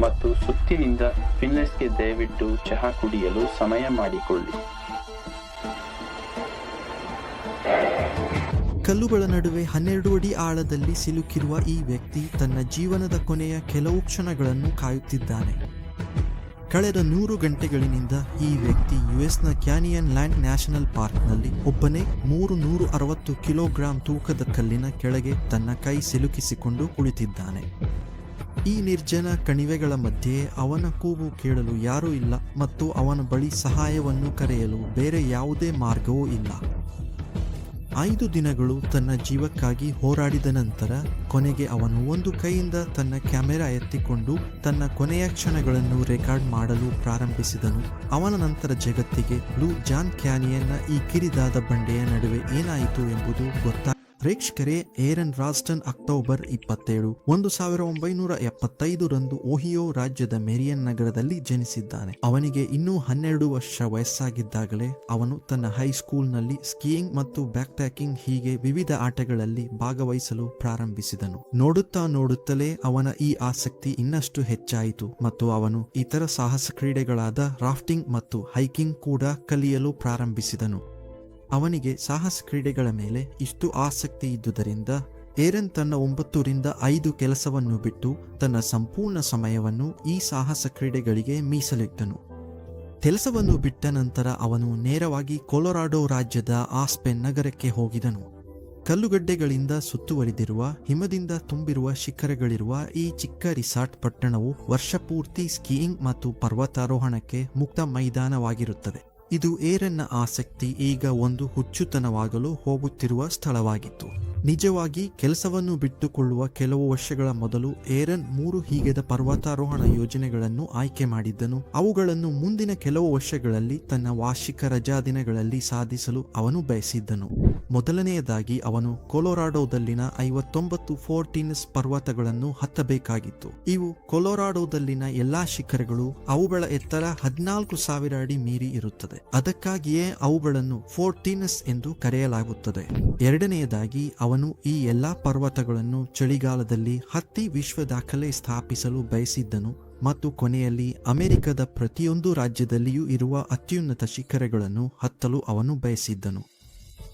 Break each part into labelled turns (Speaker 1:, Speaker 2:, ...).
Speaker 1: ಮತ್ತು ಸುತ್ತಿನಿಂದ ಫಿನ್ಲೆಸ್ಗೆ ದಯವಿಟ್ಟು ಚಹಾ ಕುಡಿಯಲು ಸಮಯ ಮಾಡಿಕೊಳ್ಳಿ.
Speaker 2: ಕಲ್ಲುಗಳ ನಡುವೆ ಹನ್ನೆರಡು ಅಡಿ ಆಳದಲ್ಲಿ ಸಿಲುಕಿರುವ ಈ ವ್ಯಕ್ತಿ ತನ್ನ ಜೀವನದ ಕೊನೆಯ ಕೆಲವು ಕ್ಷಣಗಳನ್ನು ಕಾಯುತ್ತಿದ್ದಾನೆ. ಕಳೆದ ನೂರು ಗಂಟೆಗಳಿನಿಂದ ಈ ವ್ಯಕ್ತಿ ಯುಎಸ್ನ ಕ್ಯಾನಿಯನ್ ಲ್ಯಾಂಡ್ ನ್ಯಾಷನಲ್ ಪಾರ್ಕ್ನಲ್ಲಿ ಒಬ್ಬನೇ ಮೂರು ನೂರು ಅರವತ್ತು ಕಿಲೋಗ್ರಾಂ ತೂಕದ ಕಲ್ಲಿನ ಕೆಳಗೆ ತನ್ನ ಕೈ ಸಿಲುಕಿಸಿಕೊಂಡು ಕುಳಿತಿದ್ದಾನೆ. ಈ ನಿರ್ಜನ ಕಣಿವೆಗಳ ಮಧ್ಯೆ ಅವನ ಕೂಗು ಕೇಳಲು ಯಾರೂ ಇಲ್ಲ ಮತ್ತು ಅವನ ಬಳಿ ಸಹಾಯವನ್ನು ಕರೆಯಲು ಬೇರೆ ಯಾವುದೇ ಮಾರ್ಗವೂ ಇಲ್ಲ. ಐದು ದಿನಗಳು ತನ್ನ ಜೀವಕ್ಕಾಗಿ ಹೋರಾಡಿದ ನಂತರ ಕೊನೆಗೆ ಅವನು ಒಂದು ಕೈಯಿಂದ ತನ್ನ ಕ್ಯಾಮೆರಾ ಎತ್ತಿಕೊಂಡು ತನ್ನ ಕೊನೆಯ ಕ್ಷಣಗಳನ್ನು ರೆಕಾರ್ಡ್ ಮಾಡಲು ಪ್ರಾರಂಭಿಸಿದನು. ಅವನ ನಂತರ ಜಗತ್ತಿಗೆ ಬ್ಲೂ ಜಾನ್ ಕ್ಯಾನಿಯನ್ನ ಈ ಕಿರಿದಾದ ಬಂಡೆಯ ನಡುವೆ ಏನಾಯಿತು ಎಂಬುದು ಗೊತ್ತಾ ಪ್ರೇಕ್ಷಕರೇ, ಏರನ್ ರಾಸ್ಟನ್, ಅಕ್ಟೋಬರ್ ಇಪ್ಪತ್ತೇಳು, ಒಂದು ಸಾವಿರ ಒಂಬೈನೂರ ಎಪ್ಪತ್ತೈದರಂದು ಓಹಿಯೋ ರಾಜ್ಯದ ಮೆರಿಯನ್ ನಗರದಲ್ಲಿ ಜನಿಸಿದ್ದಾನೆ. ಅವನಿಗೆ ಇನ್ನೂ ಹನ್ನೆರಡು ವರ್ಷ ವಯಸ್ಸಾಗಿದ್ದಾಗಲೇ ಅವನು ತನ್ನ ಹೈಸ್ಕೂಲ್ನಲ್ಲಿ ಸ್ಕೀಯಿಂಗ್ ಮತ್ತು ಬ್ಯಾಕ್ ಪ್ಯಾಕಿಂಗ್ ಹೀಗೆ ವಿವಿಧ ಆಟಗಳಲ್ಲಿ ಭಾಗವಹಿಸಲು ಪ್ರಾರಂಭಿಸಿದನು. ನೋಡುತ್ತಾ ನೋಡುತ್ತಲೇ ಅವನ ಈ ಆಸಕ್ತಿ ಇನ್ನಷ್ಟು ಹೆಚ್ಚಾಯಿತು ಮತ್ತು ಅವನು ಇತರ ಸಾಹಸ ಕ್ರೀಡೆಗಳಾದ ರಾಫ್ಟಿಂಗ್ ಮತ್ತು ಹೈಕಿಂಗ್ ಕೂಡ ಕಲಿಯಲು ಪ್ರಾರಂಭಿಸಿದನು. ಅವನಿಗೆ ಸಾಹಸ ಕ್ರೀಡೆಗಳ ಮೇಲೆ ಇಷ್ಟು ಆಸಕ್ತಿ ಇದ್ದುದರಿಂದ ಏರನ್ ತನ್ನ ಒಂಬತ್ತರಿಂದ ಐದು ಕೆಲಸವನ್ನು ಬಿಟ್ಟು ತನ್ನ ಸಂಪೂರ್ಣ ಸಮಯವನ್ನು ಈ ಸಾಹಸ ಕ್ರೀಡೆಗಳಿಗೆ ಮೀಸಲಿಟ್ಟನು. ಕೆಲಸವನ್ನು ಬಿಟ್ಟ ನಂತರ ಅವನು ನೇರವಾಗಿ ಕೊಲೊರಾಡೋ ರಾಜ್ಯದ ಆಸ್ಪೆನ್ ನಗರಕ್ಕೆ ಹೋಗಿದನು. ಕಲ್ಲುಗಡ್ಡೆಗಳಿಂದ ಸುತ್ತುವರಿದಿರುವ, ಹಿಮದಿಂದ ತುಂಬಿರುವ ಶಿಖರಗಳಿರುವ ಈ ಚಿಕ್ಕ ರಿಸಾರ್ಟ್ ಪಟ್ಟಣವು ವರ್ಷಪೂರ್ತಿ ಸ್ಕೀಯಿಂಗ್ ಮತ್ತು ಪರ್ವತಾರೋಹಣಕ್ಕೆ ಮುಕ್ತ ಮೈದಾನವಾಗಿರುತ್ತದೆ. ಇದು ಏರನ್ನ ಆಸಕ್ತಿ ಈಗ ಒಂದು ಹುಚ್ಚುತನವಾಗಲು ಹೋಗುತ್ತಿರುವ ಸ್ಥಳವಾಗಿತ್ತು. ನಿಜವಾಗಿ ಕೆಲಸವನ್ನು ಬಿಟ್ಟುಕೊಳ್ಳುವ ಕೆಲವು ವರ್ಷಗಳ ಮೊದಲು ಏರನ್ ಮೂರು ಹೀಗೆದ ಪರ್ವತಾರೋಹಣ ಯೋಜನೆಗಳನ್ನು ಆಯ್ಕೆ ಮಾಡಿದ್ದನು. ಅವುಗಳನ್ನು ಮುಂದಿನ ಕೆಲವು ವರ್ಷಗಳಲ್ಲಿ ತನ್ನ ವಾರ್ಷಿಕ ರಜಾ ದಿನಗಳಲ್ಲಿ ಸಾಧಿಸಲು ಅವನು ಬಯಸಿದ್ದನು. ಮೊದಲನೆಯದಾಗಿ ಅವನು ಕೊಲೊರಾಡೋದಲ್ಲಿನ ಐವತ್ತೊಂಬತ್ತು ಫೋರ್ಟೀನಸ್ ಪರ್ವತಗಳನ್ನು ಹತ್ತಬೇಕಾಗಿತ್ತು. ಇವು ಕೊಲೊರಾಡೋದಲ್ಲಿನ ಎಲ್ಲಾ ಶಿಖರಗಳು ಅವುಗಳ ಎತ್ತರ ಹದಿನಾಲ್ಕು ಸಾವಿರ ಅಡಿ ಮೀರಿ ಇರುತ್ತದೆ. ಅದಕ್ಕಾಗಿಯೇ ಅವುಗಳನ್ನು ಫೋರ್ಟೀನಸ್ ಎಂದು ಕರೆಯಲಾಗುತ್ತದೆ. ಎರಡನೆಯದಾಗಿ ಅವನು ಈ ಎಲ್ಲಾ ಪರ್ವತಗಳನ್ನು ಚಳಿಗಾಲದಲ್ಲಿ ಹತ್ತಿ ವಿಶ್ವ ದಾಖಲೆ ಸ್ಥಾಪಿಸಲು ಬಯಸಿದ್ದನು ಮತ್ತು ಕೊನೆಯಲ್ಲಿ ಅಮೆರಿಕದ ಪ್ರತಿಯೊಂದು ರಾಜ್ಯದಲ್ಲಿಯೂ ಇರುವ ಅತ್ಯುನ್ನತ ಶಿಖರಗಳನ್ನು ಹತ್ತಲು ಅವನು ಬಯಸಿದ್ದನು.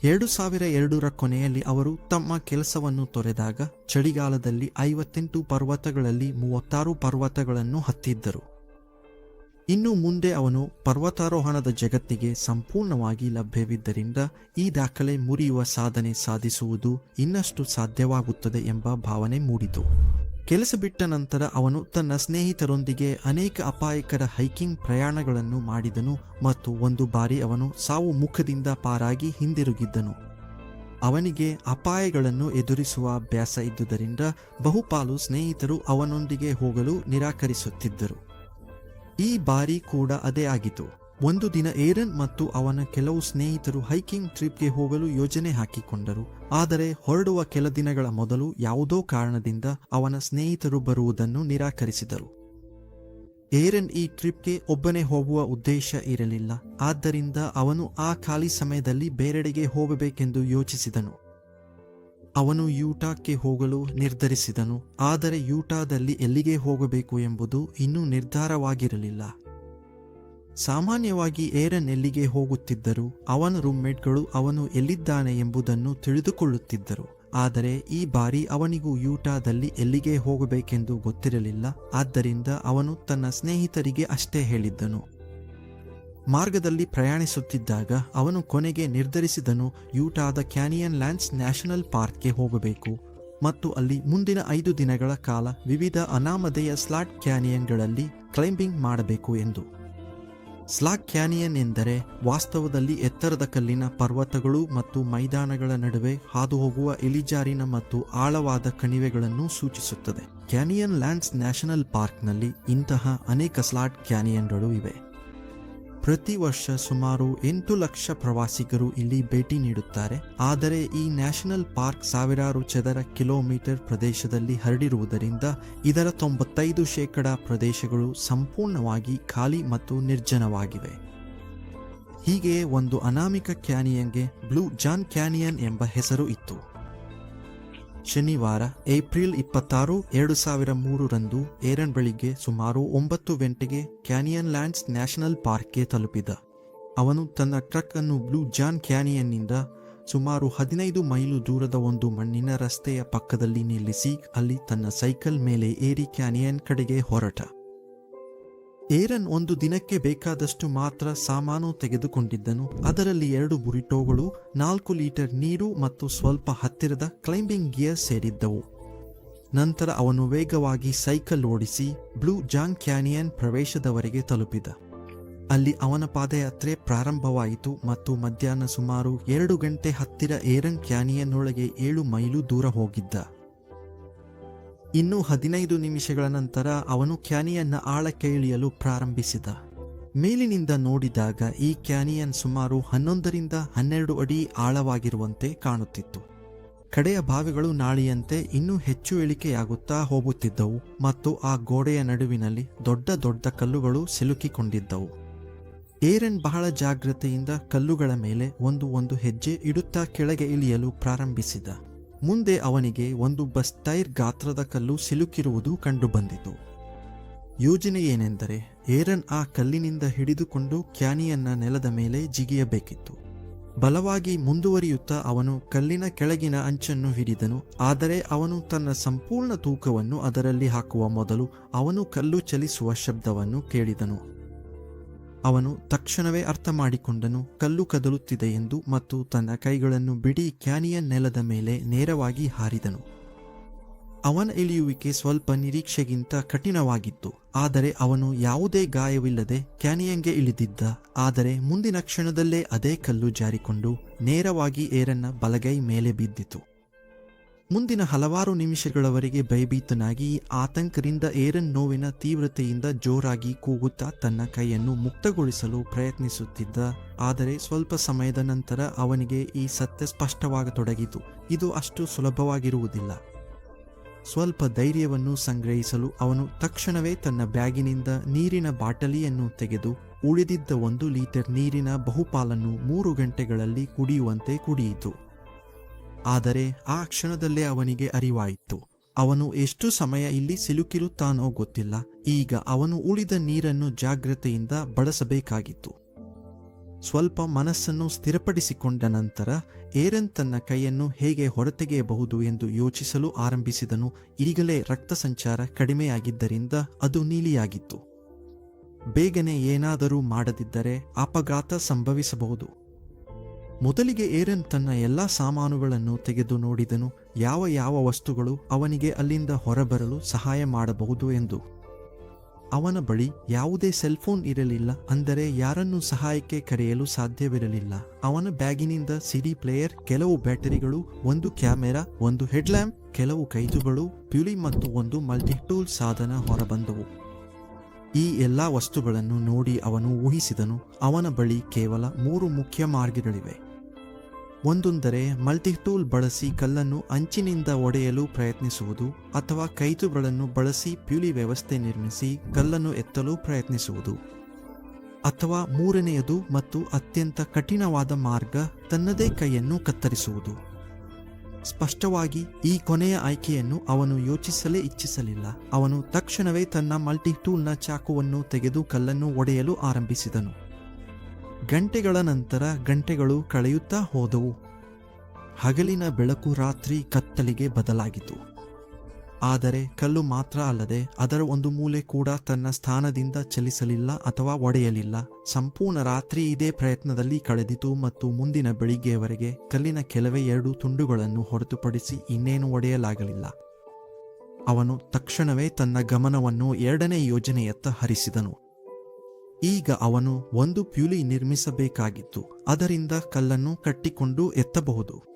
Speaker 2: ಎರಡು ಸಾವಿರ ಎರಡರ ಕೊನೆಯಲ್ಲಿ ಅವರು ತಮ್ಮ ಕೆಲಸವನ್ನು ತೊರೆದಾಗ ಚಳಿಗಾಲದಲ್ಲಿ ಐವತ್ತೆಂಟು ಪರ್ವತಗಳಲ್ಲಿ ಮೂವತ್ತಾರು ಪರ್ವತಗಳನ್ನು ಹತ್ತಿದ್ದರು. ಇನ್ನು ಮುಂದೆ ಅವನು ಪರ್ವತಾರೋಹಣದ ಜಗತ್ತಿಗೆ ಸಂಪೂರ್ಣವಾಗಿ ಲಭ್ಯವಿದ್ದರಿಂದ ಈ ದಾಖಲೆ ಮುರಿಯುವ ಸಾಧನೆ ಸಾಧಿಸುವುದು ಇನ್ನಷ್ಟು ಸಾಧ್ಯವಾಗುತ್ತದೆ ಎಂಬ ಭಾವನೆ ಮೂಡಿತು. ಕೆಲಸ ಬಿಟ್ಟ ನಂತರ ಅವನು ತನ್ನ ಸ್ನೇಹಿತರೊಂದಿಗೆ ಅನೇಕ ಅಪಾಯಕರ ಹೈಕಿಂಗ್ ಪ್ರಯಾಣಗಳನ್ನು ಮಾಡಿದನು ಮತ್ತು ಒಂದು ಬಾರಿ ಅವನು ಸಾವು ಮುಖದಿಂದ ಪಾರಾಗಿ ಹಿಂದಿರುಗಿದ್ದನು. ಅವನಿಗೆ ಅಪಾಯಗಳನ್ನು ಎದುರಿಸುವ ಅಭ್ಯಾಸ ಇದ್ದುದರಿಂದ ಬಹುಪಾಲು ಸ್ನೇಹಿತರು ಅವನೊಂದಿಗೆ ಹೋಗಲು ನಿರಾಕರಿಸುತ್ತಿದ್ದರು. ಈ ಬಾರಿ ಕೂಡ ಅದೇ ಆಗಿತು ಒಂದು ದಿನ ಏರನ್ ಮತ್ತು ಅವನ ಕೆಲವು ಸ್ನೇಹಿತರು ಹೈಕಿಂಗ್ ಟ್ರಿಪ್ಗೆ ಹೋಗಲು ಯೋಜನೆ ಹಾಕಿಕೊಂಡರು. ಆದರೆ ಹೊರಡುವ ಕೆಲ ದಿನಗಳ ಮೊದಲು ಯಾವುದೋ ಕಾರಣದಿಂದ ಅವನ ಸ್ನೇಹಿತರು ಬರುವುದನ್ನು ನಿರಾಕರಿಸಿದರು. ಏರನ್ ಈ ಟ್ರಿಪ್ಗೆ ಒಬ್ಬನೇ ಹೋಗುವ ಉದ್ದೇಶ ಇರಲಿಲ್ಲ. ಆದ್ದರಿಂದ ಅವನು ಆ ಖಾಲಿ ಸಮಯದಲ್ಲಿ ಬೇರೆಡೆಗೆ ಹೋಗಬೇಕೆಂದು ಯೋಚಿಸಿದನು. ಅವನು ಯೂಟಾಕ್ಕೆ ಹೋಗಲು ನಿರ್ಧರಿಸಿದನು, ಆದರೆ ಯೂಟಾದಲ್ಲಿ ಎಲ್ಲಿಗೆ ಹೋಗಬೇಕು ಎಂಬುದು ಇನ್ನೂ ನಿರ್ಧಾರವಾಗಿರಲಿಲ್ಲ. ಸಾಮಾನ್ಯವಾಗಿ ಏರನ್ ಎಲ್ಲಿಗೆ ಹೋಗುತ್ತಿದ್ದರು ಅವನ ರೂಮ್ಮೇಟ್ಗಳು ಅವನು ಎಲ್ಲಿದ್ದಾನೆ ಎಂಬುದನ್ನು ತಿಳಿದುಕೊಳ್ಳುತ್ತಿದ್ದರು, ಆದರೆ ಈ ಬಾರಿ ಅವನಿಗೂ ಯೂಟಾದಲ್ಲಿ ಎಲ್ಲಿಗೆ ಹೋಗಬೇಕೆಂದು ಗೊತ್ತಿರಲಿಲ್ಲ, ಆದ್ದರಿಂದ ಅವನು ತನ್ನ ಸ್ನೇಹಿತರಿಗೆ ಅಷ್ಟೇ ಹೇಳಿದ್ದನು. ಮಾರ್ಗದಲ್ಲಿ ಪ್ರಯಾಣಿಸುತ್ತಿದ್ದಾಗ ಅವನು ಕೊನೆಗೆ ನಿರ್ಧರಿಸಿದನು ಯೂಟಾದ ಕ್ಯಾನಿಯನ್ ಲ್ಯಾಂಡ್ಸ್ ನ್ಯಾಷನಲ್ ಪಾರ್ಕ್ಗೆ ಹೋಗಬೇಕು ಮತ್ತು ಅಲ್ಲಿ ಮುಂದಿನ ಐದು ದಿನಗಳ ಕಾಲ ವಿವಿಧ ಅನಾಮಧೇಯ ಸ್ಲಾಟ್ ಕ್ಯಾನಿಯನ್ಗಳಲ್ಲಿ ಕ್ಲೈಂಬಿಂಗ್ ಮಾಡಬೇಕು ಎಂದು. ಸ್ಲಾಕ್ ಕ್ಯಾನಿಯನ್ ಎಂದರೆ ವಾಸ್ತವದಲ್ಲಿ ಎತ್ತರದ ಕಲ್ಲಿನ ಪರ್ವತಗಳು ಮತ್ತು ಮೈದಾನಗಳ ನಡುವೆ ಹಾದುಹೋಗುವ ಇಳಿಜಾರಿನ ಮತ್ತು ಆಳವಾದ ಕಣಿವೆಗಳನ್ನು ಸೂಚಿಸುತ್ತದೆ. ಕ್ಯಾನಿಯನ್ ಲ್ಯಾಂಡ್ಸ್ ನ್ಯಾಷನಲ್ ಪಾರ್ಕ್ನಲ್ಲಿ ಇಂತಹ ಅನೇಕ ಸ್ಲಾಟ್ ಕ್ಯಾನಿಯನ್ಗಳು ಇವೆ. ಪ್ರತಿ ವರ್ಷ ಸುಮಾರು ಎಂಟು ಲಕ್ಷ ಪ್ರವಾಸಿಗರು ಇಲ್ಲಿ ಭೇಟಿ ನೀಡುತ್ತಾರೆ. ಆದರೆ ಈ ನ್ಯಾಷನಲ್ ಪಾರ್ಕ್ ಸಾವಿರಾರು ಚದರ ಕಿಲೋಮೀಟರ್ ಪ್ರದೇಶದಲ್ಲಿ ಹರಡಿರುವುದರಿಂದ ಇದರ ತೊಂಬತ್ತೈದು ಶೇಕಡ ಪ್ರದೇಶಗಳು ಸಂಪೂರ್ಣವಾಗಿ ಖಾಲಿ ಮತ್ತು ನಿರ್ಜನವಾಗಿವೆ. ಹೀಗೆ ಒಂದು ಅನಾಮಿಕ ಕ್ಯಾನಿಯನ್ಗೆ ಬ್ಲೂ ಜಾನ್ ಕ್ಯಾನಿಯನ್ ಎಂಬ ಹೆಸರು ಇತ್ತು. ಶನಿವಾರ, ಏಪ್ರಿಲ್ ಇಪ್ಪತ್ತಾರು, ಎರಡು ಸಾವಿರ ಮೂರರಂದು ಏರನ್ ಬೆಳಿಗ್ಗೆ ಸುಮಾರು ಒಂಬತ್ತು ಗಂಟೆಗೆ ಕ್ಯಾನಿಯನ್ ಲ್ಯಾಂಡ್ಸ್ ನ್ಯಾಷನಲ್ ಪಾರ್ಕ್ಗೆ ತಲುಪಿದ. ಅವನು ತನ್ನ ಟ್ರಕ್ ಅನ್ನು ಬ್ಲೂ ಜಾನ್ ಕ್ಯಾನಿಯನ್ನಿಂದ ಸುಮಾರು ಹದಿನೈದು ಮೈಲು ದೂರದ ಒಂದು ಮಣ್ಣಿನ ರಸ್ತೆಯ ಪಕ್ಕದಲ್ಲಿ ನಿಲ್ಲಿಸಿ, ಅಲ್ಲಿ ತನ್ನ ಸೈಕಲ್ ಮೇಲೆ ಏರಿ ಕ್ಯಾನಿಯನ್ ಕಡೆಗೆ ಹೊರಟ. ಏರನ್ ಒಂದು ದಿನಕ್ಕೆ ಬೇಕಾದಷ್ಟು ಮಾತ್ರ ಸಾಮಾನು ತೆಗೆದುಕೊಂಡಿದ್ದನು. ಅದರಲ್ಲಿ ಎರಡು ಬುರಿಟೋಗಳು, ನಾಲ್ಕು ಲೀಟರ್ ನೀರು ಮತ್ತು ಸ್ವಲ್ಪ ಹತ್ತಿರದ ಕ್ಲೈಂಬಿಂಗ್ ಗಿಯರ್ ಸೇರಿದ್ದವು. ನಂತರ ಅವನು ವೇಗವಾಗಿ ಸೈಕಲ್ ಓಡಿಸಿ ಬ್ಲೂ ಜಾಂಗ್ ಕ್ಯಾನಿಯನ್ ಪ್ರವೇಶದವರೆಗೆ ತಲುಪಿದ. ಅಲ್ಲಿ ಅವನ ಪಾದಯಾತ್ರೆ ಪ್ರಾರಂಭವಾಯಿತು ಮತ್ತು ಮಧ್ಯಾಹ್ನ ಸುಮಾರು ಎರಡು ಗಂಟೆ ಹತ್ತಿರ ಏರನ್ ಕ್ಯಾನಿಯನ್ನೊಳಗೆ ಏಳು ಮೈಲು ದೂರ ಹೋಗಿದ್ದ. ಇನ್ನು ಹದಿನೈದು ನಿಮಿಷಗಳ ನಂತರ ಅವನು ಕ್ಯಾನಿಯನ್ನ ಆಳಕ್ಕೆ ಇಳಿಯಲು ಪ್ರಾರಂಭಿಸಿದ. ಮೇಲಿನಿಂದ ನೋಡಿದಾಗ ಈ ಕ್ಯಾನಿಯನ್ ಸುಮಾರು ಹನ್ನೊಂದರಿಂದ ಹನ್ನೆರಡು ಅಡಿ ಆಳವಾಗಿರುವಂತೆ ಕಾಣುತ್ತಿತ್ತು. ಕಡೆಯ ಬಾವಿಗಳು ನಾಳಿಯಂತೆ ಇನ್ನೂ ಹೆಚ್ಚು ಇಳಿಕೆಯಾಗುತ್ತಾ ಹೋಗುತ್ತಿದ್ದವು ಮತ್ತು ಆ ಗೋಡೆಯ ನಡುವಿನಲ್ಲಿ ದೊಡ್ಡ ದೊಡ್ಡ ಕಲ್ಲುಗಳು ಸಿಲುಕಿಕೊಂಡಿದ್ದವು. ಏರನ್ ಬಹಳ ಜಾಗ್ರತೆಯಿಂದ ಕಲ್ಲುಗಳ ಮೇಲೆ ಒಂದು ಒಂದು ಹೆಜ್ಜೆ ಇಡುತ್ತಾ ಕೆಳಗೆ ಇಳಿಯಲು ಪ್ರಾರಂಭಿಸಿದ. ಮುಂದೆ ಅವನಿಗೆ ಒಂದು ಬಸ್ ಟೈರ್ ಗಾತ್ರದ ಕಲ್ಲು ಸಿಲುಕಿರುವುದು ಕಂಡುಬಂದಿತು. ಯೋಜನೆ ಏನೆಂದರೆ ಏರನ್ ಆ ಕಲ್ಲಿನಿಂದ ಹಿಡಿದುಕೊಂಡು ಕ್ಯಾನಿಯನ್ನ ನೆಲದ ಮೇಲೆ ಜಿಗಿಯಬೇಕಿತ್ತು. ಬಲವಾಗಿ ಮುಂದುವರಿಯುತ್ತಾ ಅವನು ಕಲ್ಲಿನ ಕೆಳಗಿನ ಅಂಚನ್ನು ಹಿಡಿದನು, ಆದರೆ ಅವನು ತನ್ನ ಸಂಪೂರ್ಣ ತೂಕವನ್ನು ಅದರಲ್ಲಿ ಹಾಕುವ ಮೊದಲು ಅವನು ಕಲ್ಲು ಚಲಿಸುವ ಶಬ್ದವನ್ನು ಕೇಳಿದನು. ಅವನು ತಕ್ಷಣವೇ ಅರ್ಥ ಮಾಡಿಕೊಂಡನು ಕಲ್ಲು ಕದಲುತ್ತಿದೆ ಎಂದು ಮತ್ತು ತನ್ನ ಕೈಗಳನ್ನು ಬಿಡಿ ಕ್ಯಾನಿಯನ್ ನೆಲದ ಮೇಲೆ ನೇರವಾಗಿ ಹಾರಿದನು. ಅವನ ಇಳಿಯುವಿಕೆ ಸ್ವಲ್ಪ ನಿರೀಕ್ಷೆಗಿಂತ ಕಠಿಣವಾಗಿತ್ತು, ಆದರೆ ಅವನು ಯಾವುದೇ ಗಾಯವಿಲ್ಲದೆ ಕ್ಯಾನಿಯನ್ಗೆ ಇಳಿದಿದ್ದ, ಆದರೆ ಮುಂದಿನ ಕ್ಷಣದಲ್ಲೇ ಅದೇ ಕಲ್ಲು ಜಾರಿಕೊಂಡು ನೇರವಾಗಿ ಏರನ್ನ ಬಲಗೈ ಮೇಲೆ ಬಿದ್ದಿತು. ಮುಂದಿನ ಹಲವಾರು ನಿಮಿಷಗಳವರೆಗೆ ಭಯಭೀತನಾಗಿ ಆತಂಕದಿಂದ ಏರನ್ ನೋವಿನ ತೀವ್ರತೆಯಿಂದ ಜೋರಾಗಿ ಕೂಗುತ್ತಾ ತನ್ನ ಕೈಯನ್ನು ಮುಕ್ತಗೊಳಿಸಲು ಪ್ರಯತ್ನಿಸುತ್ತಿದ್ದ. ಆದರೆ ಸ್ವಲ್ಪ ಸಮಯದ ನಂತರ ಅವನಿಗೆ ಈ ಸತ್ಯ ಸ್ಪಷ್ಟವಾಗತೊಡಗಿತು. ಇದು ಅಷ್ಟು ಸುಲಭವಾಗಿರುವುದಿಲ್ಲ. ಸ್ವಲ್ಪ ಧೈರ್ಯವನ್ನು ಸಂಗ್ರಹಿಸಲು ಅವನು ತಕ್ಷಣವೇ ತನ್ನ ಬ್ಯಾಗಿನಿಂದ ನೀರಿನ ಬಾಟಲಿಯನ್ನು ತೆಗೆದು ಉಳಿದಿದ್ದ ಒಂದು ಲೀಟರ್ ನೀರಿನ ಬಹುಪಾಲನ್ನು ಮೂರು ಗಂಟೆಗಳಲ್ಲಿ ಕುಡಿಯುವಂತೆ ಕುಡಿಯಿತು. ಆದರೆ ಆ ಕ್ಷಣದಲ್ಲೇ ಅವನಿಗೆ ಅರಿವಾಯಿತು. ಅವನು ಎಷ್ಟು ಸಮಯ ಇಲ್ಲಿ ಸಿಲುಕಿರುತ್ತಾನೋ ಗೊತ್ತಿಲ್ಲ. ಈಗ ಅವನು ಉಳಿದ ನೀರನ್ನು ಜಾಗ್ರತೆಯಿಂದ ಬಳಸಬೇಕಾಗಿತ್ತು. ಸ್ವಲ್ಪ ಮನಸ್ಸನ್ನು ಸ್ಥಿರಪಡಿಸಿಕೊಂಡ ನಂತರ ಏರನ್ ತನ್ನ ಕೈಯನ್ನು ಹೇಗೆ ಹೊರತೆಗೆಯಬಹುದು ಎಂದು ಯೋಚಿಸಲು ಆರಂಭಿಸಿದನು. ಈಗಲೇ ರಕ್ತ ಸಂಚಾರ ಕಡಿಮೆಯಾಗಿದ್ದರಿಂದ ಅದು ನೀಲಿಯಾಗಿತ್ತು. ಬೇಗನೆ ಏನಾದರೂ ಮಾಡದಿದ್ದರೆ ಅಪಘಾತ ಸಂಭವಿಸಬಹುದು. ಮೊದಲಿಗೆ ಏರನ್ ತನ್ನ ಎಲ್ಲ ಸಾಮಾನುಗಳನ್ನು ತೆಗೆದು ನೋಡಿದನು. ಯಾವ ಯಾವ ವಸ್ತುಗಳು ಅವನಿಗೆ ಅಲ್ಲಿಂದ ಹೊರಬರಲು ಸಹಾಯ ಮಾಡಬಹುದು ಎಂದು. ಅವನ ಬಳಿ ಯಾವುದೇ ಸೆಲ್ಫೋನ್ ಇರಲಿಲ್ಲ, ಅಂದರೆ ಯಾರನ್ನು ಸಹಾಯಕ್ಕೆ ಕರೆಯಲು ಸಾಧ್ಯವಿರಲಿಲ್ಲ. ಅವನ ಬ್ಯಾಗಿನಿಂದ ಸಿಡಿ ಪ್ಲೇಯರ್ ಕೆಲವು ಬ್ಯಾಟರಿಗಳು, ಒಂದು ಕ್ಯಾಮೆರಾ, ಒಂದು ಹೆಡ್ಲ್ಯಾಂಪ್, ಕೆಲವು ಕೈದುಗಳು, ಪ್ಯುಲಿ ಮತ್ತು ಒಂದು ಮಲ್ಟಿಟೂಲ್ ಸಾಧನ ಹೊರಬಂದವು. ಈ ಎಲ್ಲ ವಸ್ತುಗಳನ್ನು ನೋಡಿ ಅವನು ಊಹಿಸಿದನು, ಅವನ ಬಳಿ ಕೇವಲ ಮೂರು ಮುಖ್ಯ ಮಾರ್ಗಗಳಿವೆ. ಒಂದೊಂದರೆ ಮಲ್ಟಿಟೂಲ್ ಬಳಸಿ ಕಲ್ಲನ್ನು ಅಂಚಿನಿಂದ ಒಡೆಯಲು ಪ್ರಯತ್ನಿಸುವುದು ಅಥವಾ ಕೈತುಗಳನ್ನು ಬಳಸಿ ಪ್ಯೂಲಿ ವ್ಯವಸ್ಥೆ ನಿರ್ಮಿಸಿ ಕಲ್ಲನ್ನು ಎತ್ತಲು ಪ್ರಯತ್ನಿಸುವುದು. ಅಥವಾ ಮೂರನೆಯದು ಮತ್ತು ಅತ್ಯಂತ ಕಠಿಣವಾದ ಮಾರ್ಗ ತನ್ನದೇ ಕೈಯನ್ನು ಕತ್ತರಿಸುವುದು. ಸ್ಪಷ್ಟವಾಗಿ ಈ ಕೊನೆಯ ಆಯ್ಕೆಯನ್ನು ಅವನು ಯೋಚಿಸಲೇ ಇಚ್ಛಿಸಲಿಲ್ಲ. ಅವನು ತಕ್ಷಣವೇ ತನ್ನ ಮಲ್ಟಿಟೂಲ್ನ ಚಾಕುವನ್ನು ತೆಗೆದು ಕಲ್ಲನ್ನು ಒಡೆಯಲು ಆರಂಭಿಸಿದನು. ಗಂಟೆಗಳ ನಂತರ ಗಂಟೆಗಳು ಕಳೆಯುತ್ತಾ ಹೋದವು. ಹಗಲಿನ ಬೆಳಕು ರಾತ್ರಿ ಕತ್ತಲಿಗೆ ಬದಲಾಗಿತು. ಆದರೆ ಕಲ್ಲು ಮಾತ್ರ ಅಲ್ಲದೆ ಅದರ ಒಂದು ಮೂಲೆ ಕೂಡ ತನ್ನ ಸ್ಥಾನದಿಂದ ಚಲಿಸಲಿಲ್ಲ ಅಥವಾ ಒಡೆಯಲಿಲ್ಲ. ಸಂಪೂರ್ಣ ರಾತ್ರಿ ಇದೇ ಪ್ರಯತ್ನದಲ್ಲಿ ಕಳೆದಿತು ಮತ್ತು ಮುಂದಿನ ಬೆಳಿಗ್ಗೆಯವರೆಗೆ ಕಲ್ಲಿನ ಕೆಲವೇ ಎರಡು ತುಂಡುಗಳನ್ನು ಹೊರತುಪಡಿಸಿ ಇನ್ನೇನು ಒಡೆಯಲಾಗಲಿಲ್ಲ. ಅವನು ತಕ್ಷಣವೇ ತನ್ನ ಗಮನವನ್ನು ಎರಡನೇ ಯೋಜನೆಯತ್ತ ಹರಿಸಿದನು. ಈಗ ಅವನು ಒಂದು ಪ್ಯುಲಿ ನಿರ್ಮಿಸಬೇಕಾಗಿತ್ತು, ಅದರಿಂದ ಕಲ್ಲನ್ನು ಕಟ್ಟಿಕೊಂಡು ಎತ್ತಬಹುದು.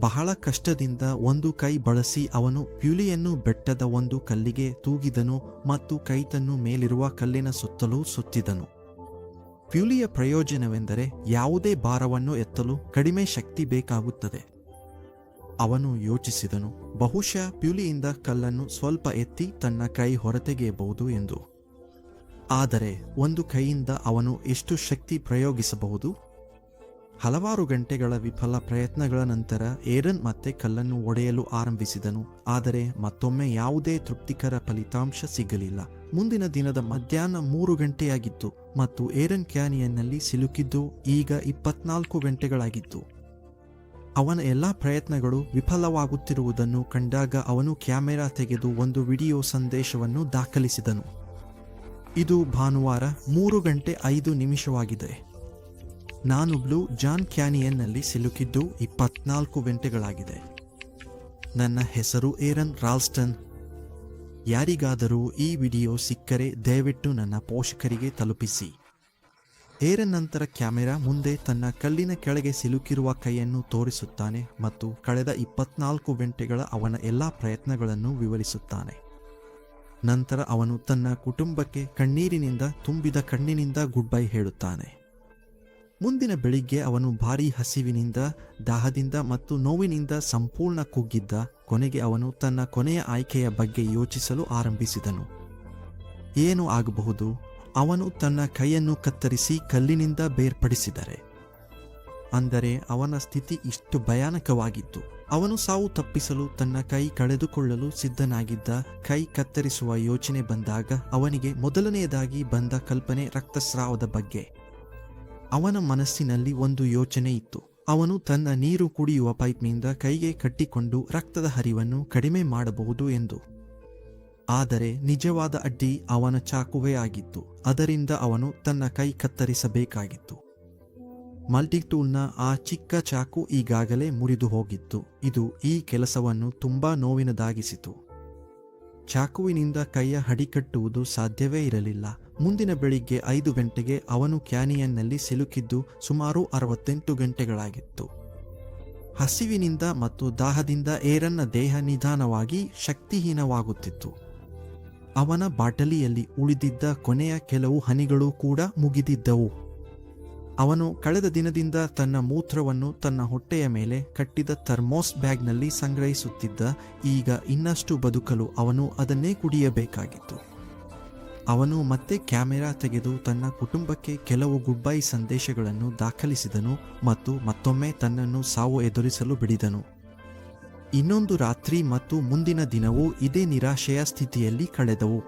Speaker 2: ಬಹಳ ಕಷ್ಟದಿಂದ ಒಂದು ಕೈ ಬಳಸಿ ಅವನು ಪ್ಯುಲಿಯನ್ನು ಬೆಟ್ಟದ ಒಂದು ಕಲ್ಲಿಗೆ ತೂಗಿದನು ಮತ್ತು ಕೈತನ್ನು ಮೇಲಿರುವ ಕಲ್ಲಿನ ಸುತ್ತಲೂ ಸುತ್ತಿದನು. ಪ್ಯುಲಿಯ ಪ್ರಯೋಜನವೆಂದರೆ ಯಾವುದೇ ಭಾರವನ್ನು ಎತ್ತಲು ಕಡಿಮೆ ಶಕ್ತಿ ಬೇಕಾಗುತ್ತದೆ. ಅವನು ಯೋಚಿಸಿದನು, ಬಹುಶಃ ಪ್ಯುಲಿಯಿಂದ ಕಲ್ಲನ್ನು ಸ್ವಲ್ಪ ಎತ್ತಿ ತನ್ನ ಕೈ ಹೊರತೆಗೆಯಬಹುದು ಎಂದು. ಆದರೆ ಒಂದು ಕೈಯಿಂದ ಅವನು ಎಷ್ಟು ಶಕ್ತಿ ಪ್ರಯೋಗಿಸಬಹುದು? ಹಲವಾರು ಗಂಟೆಗಳ ವಿಫಲ ಪ್ರಯತ್ನಗಳ ನಂತರ ಏರನ್ ಮತ್ತೆ ಕಲ್ಲನ್ನು ಒಡೆಯಲು ಆರಂಭಿಸಿದನು. ಆದರೆ ಮತ್ತೊಮ್ಮೆ ಯಾವುದೇ ತೃಪ್ತಿಕರ ಫಲಿತಾಂಶ ಸಿಗಲಿಲ್ಲ. ಮುಂದಿನ ದಿನದ ಮಧ್ಯಾಹ್ನ ಮೂರು ಗಂಟೆಯಾಗಿತ್ತು ಮತ್ತು ಏರನ್ ಕ್ಯಾನಿಯನ್ನಲ್ಲಿ ಸಿಲುಕಿದ್ದು ಈಗ ಇಪ್ಪತ್ನಾಲ್ಕು ಗಂಟೆಗಳಾಗಿತ್ತು. ಅವನ ಎಲ್ಲಾ ಪ್ರಯತ್ನಗಳು ವಿಫಲವಾಗುತ್ತಿರುವುದನ್ನು ಕಂಡಾಗ ಅವನು ಕ್ಯಾಮೆರಾ ತೆಗೆದು ಒಂದು ವಿಡಿಯೋ ಸಂದೇಶವನ್ನು ದಾಖಲಿಸಿದನು. ಇದು ಭಾನುವಾರ ಮೂರು ಗಂಟೆ ಐದು ನಿಮಿಷವಾಗಿದೆ. ನಾನು ಬ್ಲೂ ಜಾನ್ ಕ್ಯಾನಿಯನ್ನಲ್ಲಿ ಸಿಲುಕಿದ್ದು ಇಪ್ಪತ್ನಾಲ್ಕು ಗಂಟೆಗಳಾಗಿದೆ. ನನ್ನ ಹೆಸರು ಏರನ್ ರಾಲ್ಸ್ಟನ್. ಯಾರಿಗಾದರೂ ಈ ವಿಡಿಯೋ ಸಿಕ್ಕರೆ ದಯವಿಟ್ಟು ನನ್ನ ಪೋಷಕರಿಗೆ ತಲುಪಿಸಿ. ಏರನ್ ನಂತರ ಕ್ಯಾಮೆರಾ ಮುಂದೆ ತನ್ನ ಕಲ್ಲಿನ ಕೆಳಗೆ ಸಿಲುಕಿರುವ ಕೈಯನ್ನು ತೋರಿಸುತ್ತಾನೆ ಮತ್ತು ಕಳೆದ ಇಪ್ಪತ್ನಾಲ್ಕು ಗಂಟೆಗಳ ಅವನ ಎಲ್ಲ ಪ್ರಯತ್ನಗಳನ್ನು ವಿವರಿಸುತ್ತಾನೆ. ನಂತರ ಅವನು ತನ್ನ ಕುಟುಂಬಕ್ಕೆ ಕಣ್ಣೀರಿನಿಂದ ತುಂಬಿದ ಕಣ್ಣಿನಿಂದ ಗುಡ್ ಬೈ ಹೇಳುತ್ತಾನೆ. ಮುಂದಿನ ಬೆಳಿಗ್ಗೆ ಅವನು ಭಾರೀ ಹಸಿವಿನಿಂದ, ದಾಹದಿಂದ ಮತ್ತು ನೋವಿನಿಂದ ಸಂಪೂರ್ಣ ಕುಗ್ಗಿದ್ದ, ಕೊನೆಗೆ ಅವನು ತನ್ನ ಕೊನೆಯ ಆಯ್ಕೆಯ ಬಗ್ಗೆ ಯೋಚಿಸಲು ಆರಂಭಿಸಿದನು. ಏನು ಆಗಬಹುದು? ಅವನು ತನ್ನ ಕೈಯನ್ನು ಕತ್ತರಿಸಿ ಕಲ್ಲಿನಿಂದ ಬೇರ್ಪಡಿಸಿದರೆ. ಅಂದರೆ ಅವನ ಸ್ಥಿತಿ ಇಷ್ಟು ಭಯಾನಕವಾಗಿತ್ತು. ಅವನು ಸಾವು ತಪ್ಪಿಸಲು ತನ್ನ ಕೈ ಕಳೆದುಕೊಳ್ಳಲು ಸಿದ್ಧನಾಗಿದ್ದ, ಕೈ ಕತ್ತರಿಸುವ ಯೋಚನೆ ಬಂದಾಗ ಅವನಿಗೆ ಮೊದಲನೆಯದಾಗಿ ಬಂದ ಕಲ್ಪನೆ ರಕ್ತಸ್ರಾವದ ಬಗ್ಗೆ. ಅವನ ಮನಸ್ಸಿನಲ್ಲಿ ಒಂದು ಯೋಚನೆ ಇತ್ತು. ಅವನು ತನ್ನ ನೀರು ಕುಡಿಯುವ ಪೈಪ್ನಿಂದ ಕೈಗೆ ಕಟ್ಟಿಕೊಂಡು ರಕ್ತದ ಹರಿವನ್ನು ಕಡಿಮೆ ಮಾಡಬಹುದು ಎಂದು. ಆದರೆ ನಿಜವಾದ ಅಡ್ಡಿ ಅವನ ಚಾಕುವೇ ಆಗಿತ್ತು. ಅದರಿಂದ ಅವನು ತನ್ನ ಕೈ ಕತ್ತರಿಸಬೇಕಾಗಿತ್ತು. ಮಲ್ಟಿಟೂಲ್ನ ಆ ಚಿಕ್ಕ ಚಾಕು ಈಗಾಗಲೇ ಮುರಿದು ಹೋಗಿತ್ತು. ಇದು ಈ ಕೆಲಸವನ್ನು ತುಂಬಾ ನೋವಿನದಾಗಿಸಿತು. ಚಾಕುವಿನಿಂದ ಕೈಯ ಹಡಿಕಟ್ಟುವುದು ಸಾಧ್ಯವೇ ಇರಲಿಲ್ಲ. ಮುಂದಿನ ಬೆಳಿಗ್ಗೆ ಐದು ಗಂಟೆಗೆ ಅವನು ಕ್ಯಾನಿಯನ್ನಲ್ಲಿ ಸಿಲುಕಿದ್ದು ಸುಮಾರು ಅರವತ್ತೆಂಟು ಗಂಟೆಗಳಾಗಿತ್ತು. ಹಸಿವಿನಿಂದ ಮತ್ತು ದಾಹದಿಂದ ಏರನ್ನ ದೇಹ ನಿಧಾನವಾಗಿ ಶಕ್ತಿಹೀನವಾಗುತ್ತಿತ್ತು. ಅವನ ಬಾಟಲಿಯಲ್ಲಿ ಉಳಿದಿದ್ದ ಕೊನೆಯ ಕೆಲವು ಹನಿಗಳು ಕೂಡ ಮುಗಿದಿದ್ದವು. ಅವನು ಕಳೆದ ದಿನದಿಂದ ತನ್ನ ಮೂತ್ರವನ್ನು ತನ್ನ ಹೊಟ್ಟೆಯ ಮೇಲೆ ಕಟ್ಟಿದ ಥರ್ಮೋಸ್ ಬ್ಯಾಗ್ನಲ್ಲಿ ಸಂಗ್ರಹಿಸುತ್ತಿದ್ದ, ಈಗ ಇನ್ನಷ್ಟು ಬದುಕಲು ಅವನು ಅದನ್ನೇ ಕುಡಿಯಬೇಕಾಗಿತ್ತು. ಅವನು ಮತ್ತೆ ಕ್ಯಾಮೆರಾ ತೆಗೆದು ತನ್ನ ಕುಟುಂಬಕ್ಕೆ ಕೆಲವು ಗುಡ್ ಬೈ ಸಂದೇಶಗಳನ್ನು ದಾಖಲಿಸಿದನು ಮತ್ತು ಮತ್ತೊಮ್ಮೆ ತನ್ನನ್ನು ಸಾವು ಎದುರಿಸಲು ಬಿಡಿದನು. ಇನ್ನೊಂದು ರಾತ್ರಿ ಮತ್ತು ಮುಂದಿನ ದಿನವೂ ಇದೇ ನಿರಾಶೆಯ ಸ್ಥಿತಿಯಲ್ಲಿ ಕಳೆದವು.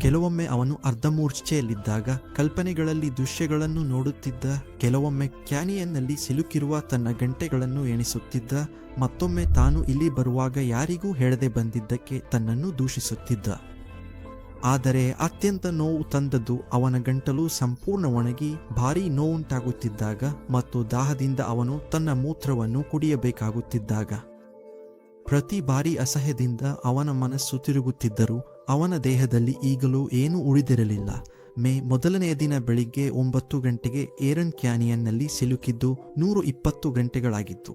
Speaker 2: ಕೆಲವೊಮ್ಮೆ ಅವನು ಅರ್ಧಮೂರ್ಛೆಯಲ್ಲಿದ್ದಾಗ ಕಲ್ಪನೆಗಳಲ್ಲಿ ದೃಶ್ಯಗಳನ್ನು ನೋಡುತ್ತಿದ್ದ, ಕೆಲವೊಮ್ಮೆ ಕ್ಯಾನಿಯನ್ನಲ್ಲಿ ಸಿಲುಕಿರುವ ತನ್ನ ಗಂಟೆಗಳನ್ನು ಎಣಿಸುತ್ತಿದ್ದ, ಮತ್ತೊಮ್ಮೆ ತಾನು ಇಲ್ಲಿ ಬರುವಾಗ ಯಾರಿಗೂ ಹೇಳದೆ ಬಂದಿದ್ದಕ್ಕೆ ತನ್ನನ್ನು ದೂಷಿಸುತ್ತಿದ್ದ. ಆದರೆ ಅತ್ಯಂತ ನೋವು ತಂದದ್ದು ಅವನ ಗಂಟಲು ಸಂಪೂರ್ಣ ಒಣಗಿ ಭಾರೀ ನೋವುಂಟಾಗುತ್ತಿದ್ದಾಗ ಮತ್ತು ದಾಹದಿಂದ ಅವನು ತನ್ನ ಮೂತ್ರವನ್ನು ಕುಡಿಯಬೇಕಾಗುತ್ತಿದ್ದಾಗ. ಪ್ರತಿ ಬಾರಿ ಅಸಹ್ಯದಿಂದ ಅವನ ಮನಸ್ಸು ತಿರುಗುತ್ತಿದ್ದರೂ ಅವನ ದೇಹದಲ್ಲಿ ಈಗಲೂ ಏನೂ ಉಳಿದಿರಲಿಲ್ಲ. ಮೇ ಮೊದಲನೆಯ ದಿನ ಬೆಳಿಗ್ಗೆ ಒಂಬತ್ತು ಗಂಟೆಗೆ ಏರನ್ ಕ್ಯಾನಿಯನ್ನಲ್ಲಿ ಸಿಲುಕಿದ್ದು ನೂರು ಇಪ್ಪತ್ತು ಗಂಟೆಗಳಾಗಿತ್ತು.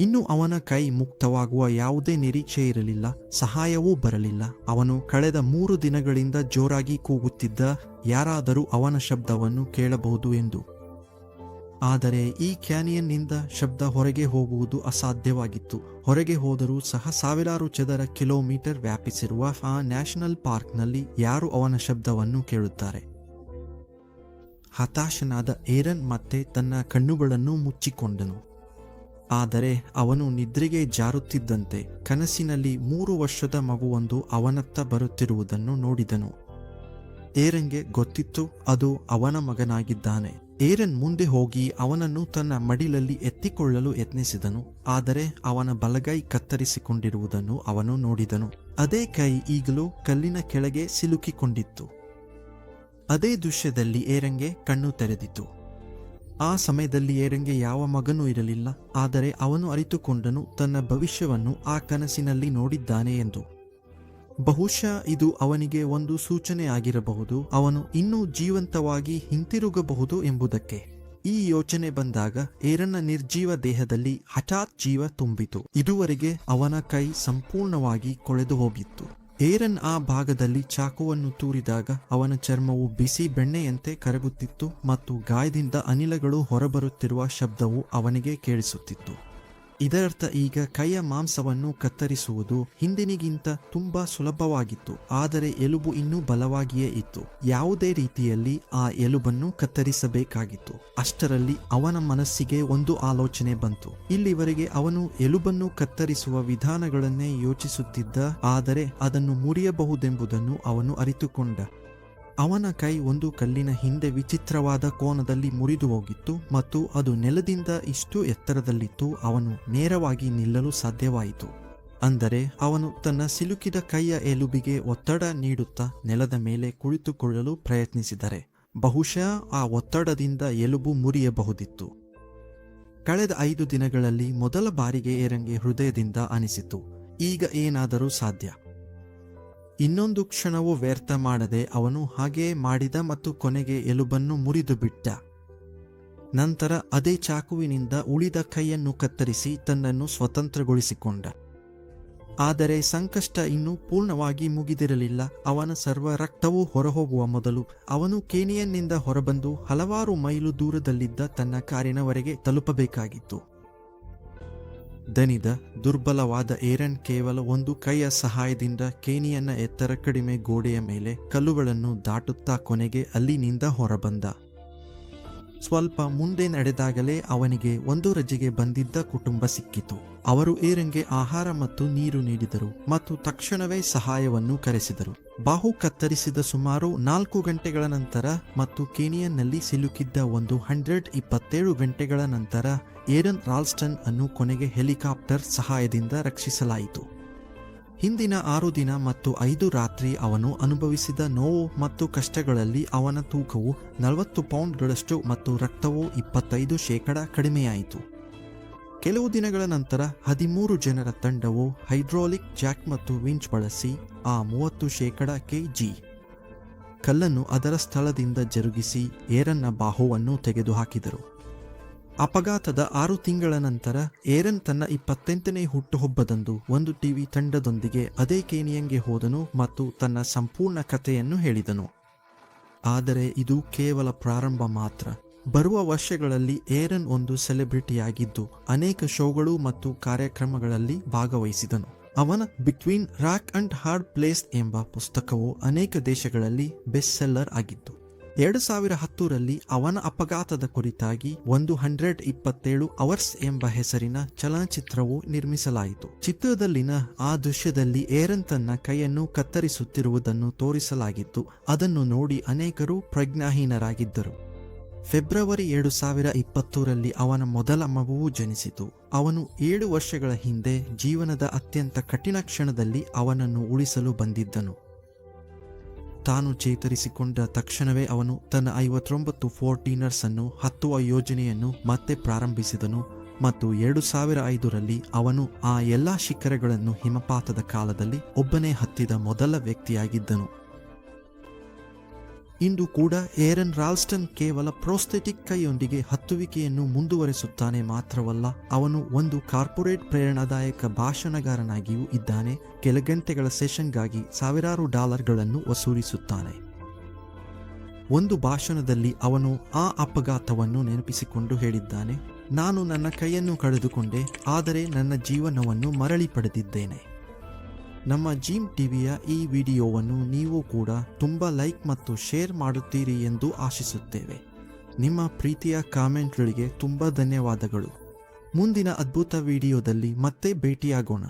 Speaker 2: ಇನ್ನು ಅವನ ಕೈ ಮುಕ್ತವಾಗುವ ಯಾವುದೇ ನಿರೀಕ್ಷೆ ಇರಲಿಲ್ಲ, ಸಹಾಯವೂ ಬರಲಿಲ್ಲ. ಅವನು ಕಳೆದ ಮೂರು ದಿನಗಳಿಂದ ಜೋರಾಗಿ ಕೂಗುತ್ತಿದ್ದ ಯಾರಾದರೂ ಅವನ ಶಬ್ದವನ್ನು ಕೇಳಬಹುದು ಎಂದು ಆದರೆ ಈ ಕ್ಯಾನಿಯನ್ನಿಂದ ಶಬ್ದ ಹೊರಗೆ ಹೋಗುವುದು ಅಸಾಧ್ಯವಾಗಿತ್ತು. ಹೊರಗೆ ಹೋದರೂ ಸಹ ಸಾವಿರಾರು ಚದರ ಕಿಲೋಮೀಟರ್ ವ್ಯಾಪಿಸಿರುವ ಆ ನ್ಯಾಷನಲ್ ಪಾರ್ಕ್ನಲ್ಲಿ ಯಾರು ಅವನ ಶಬ್ದವನ್ನು ಕೇಳುತ್ತಾರೆ? ಹತಾಶನಾದ ಏರನ್ ಮತ್ತೆ ತನ್ನ ಕಣ್ಣುಗಳನ್ನು ಮುಚ್ಚಿಕೊಂಡನು. ಆದರೆ ಅವನು ನಿದ್ರೆಗೆ ಜಾರುತ್ತಿದ್ದಂತೆ ಕನಸಿನಲ್ಲಿ ಮೂರು ವರ್ಷದ ಮಗುವೊಂದು ಅವನತ್ತ ಬರುತ್ತಿರುವುದನ್ನು ನೋಡಿದನು. ಏರನ್ಗೆ ಗೊತ್ತಿತ್ತು ಅದು ಅವನ ಮಗನಾಗಿದ್ದಾನೆ. ಏರನ್ ಮುಂದೆ ಹೋಗಿ ಅವನನ್ನು ತನ್ನ ಮಡಿಲಲ್ಲಿ ಎತ್ತಿಕೊಳ್ಳಲು ಯತ್ನಿಸಿದನು. ಆದರೆ ಅವನ ಬಲಗೈ ಕತ್ತರಿಸಿಕೊಂಡಿರುವುದನ್ನು ಅವನು ನೋಡಿದನು. ಅದೇ ಕೈ ಈಗಲೂ ಕಲ್ಲಿನ ಕೆಳಗೆ ಸಿಲುಕಿಕೊಂಡಿತ್ತು. ಅದೇ ದೃಶ್ಯದಲ್ಲಿ ಏರಂಗೆ ಕಣ್ಣು ತೆರೆದಿತು ಆ ಸಮಯದಲ್ಲಿ ಏರಂಗೆ ಯಾವ ಮಗನೂ ಇರಲಿಲ್ಲ. ಆದರೆ ಅವನು ಅರಿತುಕೊಂಡನು ತನ್ನ ಭವಿಷ್ಯವನ್ನು ಆ ಕನಸಿನಲ್ಲಿ ನೋಡಿದ್ದಾನೆ ಎಂದು. ಬಹುಶಃ ಇದು ಅವನಿಗೆ ಒಂದು ಸೂಚನೆ ಆಗಿರಬಹುದು ಅವನು ಇನ್ನೂ ಜೀವಂತವಾಗಿ ಹಿಂತಿರುಗಬಹುದು ಎಂಬುದಕ್ಕೆ. ಈ ಯೋಚನೆ ಬಂದಾಗ ಏರನ ನಿರ್ಜೀವ ದೇಹದಲ್ಲಿ ಹಠಾತ್ ಜೀವ ತುಂಬಿತು. ಇದುವರೆಗೆ ಅವನ ಕೈ ಸಂಪೂರ್ಣವಾಗಿ ಕೊಳೆದು ಹೋಗಿತ್ತು. ಏರನ್ ಆ ಭಾಗದಲ್ಲಿ ಚಾಕುವನ್ನು ತೂರಿದಾಗ ಅವನ ಚರ್ಮವು ಬಿಸಿ ಬೆಣ್ಣೆಯಂತೆ ಕರಗುತ್ತಿತ್ತು ಮತ್ತು ಗಾಯದಿಂದ ಅನಿಲಗಳು ಹೊರಬರುತ್ತಿರುವ ಶಬ್ದವು ಅವನಿಗೆ ಕೇಳಿಸುತ್ತಿತ್ತು. ಇದರರ್ಥ ಈಗ ಕೈಯ ಮಾಂಸವನ್ನು ಕತ್ತರಿಸುವುದು ಹಿಂದಿನಿಗಿಂತ ತುಂಬಾ ಸುಲಭವಾಗಿತ್ತು, ಆದರೆ ಎಲುಬು ಇನ್ನೂ ಬಲವಾಗಿಯೇ ಇತ್ತು. ಯಾವುದೇ ರೀತಿಯಲ್ಲಿ ಆ ಎಲುಬನ್ನು ಕತ್ತರಿಸಬೇಕಾಗಿತ್ತು. ಅಷ್ಟರಲ್ಲಿ ಅವನ ಮನಸ್ಸಿಗೆ ಒಂದು ಆಲೋಚನೆ ಬಂತು. ಇಲ್ಲಿವರೆಗೆ ಅವನು ಎಲುಬನ್ನು ಕತ್ತರಿಸುವ ವಿಧಾನಗಳನ್ನೇ ಯೋಚಿಸುತ್ತಿದ್ದ, ಆದರೆ ಅದನ್ನು ಮುರಿಯಬಹುದೆಂಬುದನ್ನು ಅವನು ಅರಿತುಕೊಂಡ. ಅವನ ಕೈ ಒಂದು ಕಲ್ಲಿನ ಹಿಂದೆ ವಿಚಿತ್ರವಾದ ಕೋನದಲ್ಲಿ ಮುರಿದು ಹೋಗಿತ್ತು ಮತ್ತು ಅದು ನೆಲದಿಂದ ಇಷ್ಟು ಎತ್ತರದಲ್ಲಿತ್ತು ಅವನು ನೇರವಾಗಿ ನಿಲ್ಲಲು ಸಾಧ್ಯವಾಯಿತು. ಅಂದರೆ ಅವನು ತನ್ನ ಸಿಲುಕಿದ ಕೈಯ ಎಲುಬಿಗೆ ಒತ್ತಡ ನೀಡುತ್ತಾ ನೆಲದ ಮೇಲೆ ಕುಳಿತುಕೊಳ್ಳಲು ಪ್ರಯತ್ನಿಸಿದರೆ, ಬಹುಶಃ ಆ ಒತ್ತಡದಿಂದ ಎಲುಬು ಮುರಿಯಬಹುದಿತ್ತು. ಕಳೆದ ಐದು ದಿನಗಳಲ್ಲಿ ಮೊದಲ ಬಾರಿಗೆ ಏರಂಗೆ ಹೃದಯದಿಂದ ಅನಿಸಿತು. ಈಗ ಏನಾದರೂ ಸಾಧ್ಯ. ಇನ್ನೊಂದು ಕ್ಷಣವೂ ವ್ಯರ್ಥ ಮಾಡದೆ ಅವನು ಹಾಗೆಯೇ ಮಾಡಿದ ಮತ್ತು ಕೊನೆಗೆ ಎಲುಬನ್ನು ಮುರಿದು ಬಿಟ್ಟ. ನಂತರ ಅದೇ ಚಾಕುವಿನಿಂದ ಉಳಿದ ಕೈಯನ್ನು ಕತ್ತರಿಸಿ ತನ್ನನ್ನು ಸ್ವತಂತ್ರಗೊಳಿಸಿಕೊಂಡ. ಆದರೆ ಸಂಕಷ್ಟ ಇನ್ನೂ ಪೂರ್ಣವಾಗಿ ಮುಗಿದಿರಲಿಲ್ಲ. ಅವನ ಸರ್ವ ರಕ್ತವೂ ಹೊರಹೋಗುವ ಮೊದಲು ಅವನು ಕೇನಿಯನ್ನಿಂದ ಹೊರಬಂದು ಹಲವಾರು ಮೈಲು ದೂರದಲ್ಲಿದ್ದ ತನ್ನ ಕಾರಿನವರೆಗೆ ತಲುಪಬೇಕಾಗಿತ್ತು. ದನಿದ ದುರ್ಬಲವಾದ ಏರನ್ ಕೇವಲ ಒಂದು ಕೈಯ ಸಹಾಯದಿಂದ ಕೇನಿಯನ್ನ ಎತ್ತರ ಕಡಿಮೆ ಗೋಡೆಯ ಮೇಲೆ ಕಲ್ಲುಗಳನ್ನು ದಾಟುತ್ತಾ ಕೊನೆಗೆ ಅಲ್ಲಿನಿಂದ ಹೊರಬಂದ. ಸ್ವಲ್ಪ ಮುಂದೆ ನಡೆದಾಗಲೇ ಅವನಿಗೆ ಒಂದು ರಜೆಗೆ ಬಂದಿದ್ದ ಕುಟುಂಬ ಸಿಕ್ಕಿತು. ಅವರು ಏರಂಗೆ ಆಹಾರ ಮತ್ತು ನೀರು ನೀಡಿದರು ಮತ್ತು ತಕ್ಷಣವೇ ಸಹಾಯವನ್ನು ಕರೆಸಿದರು. ಬಾಹು ಕತ್ತರಿಸಿದ ಸುಮಾರು ನಾಲ್ಕು ಗಂಟೆಗಳ ನಂತರ ಮತ್ತು ಕೇನಿಯನ್ನಲ್ಲಿ ಸಿಲುಕಿದ್ದ ಒಂದು ಹಂಡ್ರೆಡ್ ಇಪ್ಪತ್ತೇಳು ಗಂಟೆಗಳ ನಂತರ ಏರನ್ ರಾಲ್ಸ್ಟನ್ ಅನ್ನು ಕೊನೆಗೆ ಹೆಲಿಕಾಪ್ಟರ್ ಸಹಾಯದಿಂದ ರಕ್ಷಿಸಲಾಯಿತು. ಹಿಂದಿನ ಆರು ದಿನ ಮತ್ತು ಐದು ರಾತ್ರಿ ಅವನು ಅನುಭವಿಸಿದ ನೋವು ಮತ್ತು ಕಷ್ಟಗಳಲ್ಲಿ ಅವನ ತೂಕವು ನಲವತ್ತು ಪೌಂಡ್ಗಳಷ್ಟು ಮತ್ತು ರಕ್ತವು ಇಪ್ಪತ್ತೈದು ಶೇಕಡ ಕಡಿಮೆಯಾಯಿತು. ಕೆಲವು ದಿನಗಳ ನಂತರ ಹದಿಮೂರು ಜನರ ತಂಡವು ಹೈಡ್ರಾಲಿಕ್ ಜಾಕ್ ಮತ್ತು ವಿಂಚ್ ಬಳಸಿ ಆ ಮೂವತ್ತು ಶೇಕಡ ಕೆಜಿ ಕಲ್ಲನ್ನು ಅದರ ಸ್ಥಳದಿಂದ ಜರುಗಿಸಿ ಏರನ್ನ ಬಾಹುವನ್ನು ತೆಗೆದುಹಾಕಿದರು. ಅಪಘಾತದ ಆರು ತಿಂಗಳ ನಂತರ ಏರನ್ ತನ್ನ ಇಪ್ಪತ್ತೆಂಟನೇ ಹುಟ್ಟುಹಬ್ಬದಂದು ಒಂದು ಟಿವಿ ತಂಡದೊಂದಿಗೆ ಅದೇ ಕೇನಿಯಂಗೆ ಹೋದನು ಮತ್ತು ತನ್ನ ಸಂಪೂರ್ಣ ಕಥೆಯನ್ನು ಹೇಳಿದನು. ಆದರೆ ಇದು ಕೇವಲ ಪ್ರಾರಂಭ ಮಾತ್ರ. ಬರುವ ವರ್ಷಗಳಲ್ಲಿ ಏರನ್ ಒಂದು ಸೆಲೆಬ್ರಿಟಿಯಾಗಿದ್ದು ಅನೇಕ ಶೋಗಳು ಮತ್ತು ಕಾರ್ಯಕ್ರಮಗಳಲ್ಲಿ ಭಾಗವಹಿಸಿದನು. ಅವನ between rock and hard place ಎಂಬ ಪುಸ್ತಕವು ಅನೇಕ ದೇಶಗಳಲ್ಲಿ ಬೆಸ್ಟ್ ಸೆಲ್ಲರ್ ಆಗಿತ್ತು. ಎರಡು ಸಾವಿರ ಹತ್ತರಲ್ಲಿ ಅವನ ಅಪಘಾತದ ಕುರಿತಾಗಿ ಒಂದು ಹಂಡ್ರೆಡ್ ಇಪ್ಪತ್ತೇಳು ಅವರ್ಸ್ ಎಂಬ ಹೆಸರಿನ ಚಲನಚಿತ್ರವು ನಿರ್ಮಿಸಲಾಯಿತು. ಚಿತ್ರದಲ್ಲಿನ ಆ ದೃಶ್ಯದಲ್ಲಿ ಏರನ್ ತನ್ನ ಕೈಯನ್ನು ಕತ್ತರಿಸುತ್ತಿರುವುದನ್ನು ತೋರಿಸಲಾಗಿತ್ತು. ಅದನ್ನು ನೋಡಿ ಅನೇಕರು ಪ್ರಜ್ಞಾಹೀನರಾಗಿದ್ದರು. ಫೆಬ್ರವರಿ ಎರಡು ಸಾವಿರ ಇಪ್ಪತ್ತೂರಲ್ಲಿ ಅವನ ಮೊದಲ ಮಗುವು ಜನಿಸಿತು. ಅವನು ಏಳು ವರ್ಷಗಳ ಹಿಂದೆ ಜೀವನದ ಅತ್ಯಂತ ಕಠಿಣ ಕ್ಷಣದಲ್ಲಿ ಅವನನ್ನು ಉಳಿಸಲು ಬಂದಿದ್ದನು. ತಾನು ಚೇತರಿಸಿಕೊಂಡ ತಕ್ಷಣವೇ ಅವನು ತನ್ನ ಐವತ್ತೊಂಬತ್ತು ಫೋರ್ಟೀನರ್ಸ್ ಅನ್ನು ಹತ್ತುವ ಯೋಜನೆಯನ್ನು ಮತ್ತೆ ಪ್ರಾರಂಭಿಸಿದನು ಮತ್ತು ಎರಡು ಸಾವಿರ ಐದರಲ್ಲಿ ಅವನು ಆ ಎಲ್ಲಾ ಶಿಖರಗಳನ್ನು ಹಿಮಪಾತದ ಕಾಲದಲ್ಲಿ ಒಬ್ಬನೇ ಹತ್ತಿದ ಮೊದಲ ವ್ಯಕ್ತಿಯಾಗಿದ್ದನು. ಇಂದು ಕೂಡ ಏರನ್ ರಾಲ್ಸ್ಟನ್ ಕೇವಲ ಪ್ರೋಸ್ಥೆಟಿಕ್ ಕೈಯೊಂದಿಗೆ ಹತ್ತುವಿಕೆಯನ್ನು ಮುಂದುವರೆಸುತ್ತಾನೆ ಮಾತ್ರವಲ್ಲ, ಅವನು ಒಂದು ಕಾರ್ಪೊರೇಟ್ ಪ್ರೇರಣಾದಾಯಕ ಭಾಷಣಗಾರನಾಗಿಯೂ ಇದ್ದಾನೆ. ಕೆಲ ಗಂಟೆಗಳ ಸೆಷನ್ಗಾಗಿ ಸಾವಿರಾರು ಡಾಲರ್ಗಳನ್ನು ವಸೂಲಿಸುತ್ತಾನೆ. ಒಂದು ಭಾಷಣದಲ್ಲಿ ಅವನು ಆ ಅಪಘಾತವನ್ನು ನೆನಪಿಸಿಕೊಂಡು ಹೇಳಿದ್ದಾನೆ, ನಾನು ನನ್ನ ಕೈಯನ್ನು ಕಳೆದುಕೊಂಡೆ, ಆದರೆ ನನ್ನ ಜೀವನವನ್ನು ಮರಳಿ ಪಡೆದಿದ್ದೇನೆ. ನಮ್ಮ ಜೀಮ್ ಟಿವಿಯ ಈ ವಿಡಿಯೋವನ್ನು ನೀವು ಕೂಡ ತುಂಬ ಲೈಕ್ ಮತ್ತು ಶೇರ್ ಮಾಡುತ್ತೀರಿ ಎಂದು ಆಶಿಸುತ್ತೇವೆ. ನಿಮ್ಮ ಪ್ರೀತಿಯ ಕಾಮೆಂಟ್ಗಳಿಗೆ ತುಂಬ ಧನ್ಯವಾದಗಳು. ಮುಂದಿನ ಅದ್ಭುತ ವಿಡಿಯೋದಲ್ಲಿ ಮತ್ತೆ ಭೇಟಿಯಾಗೋಣ.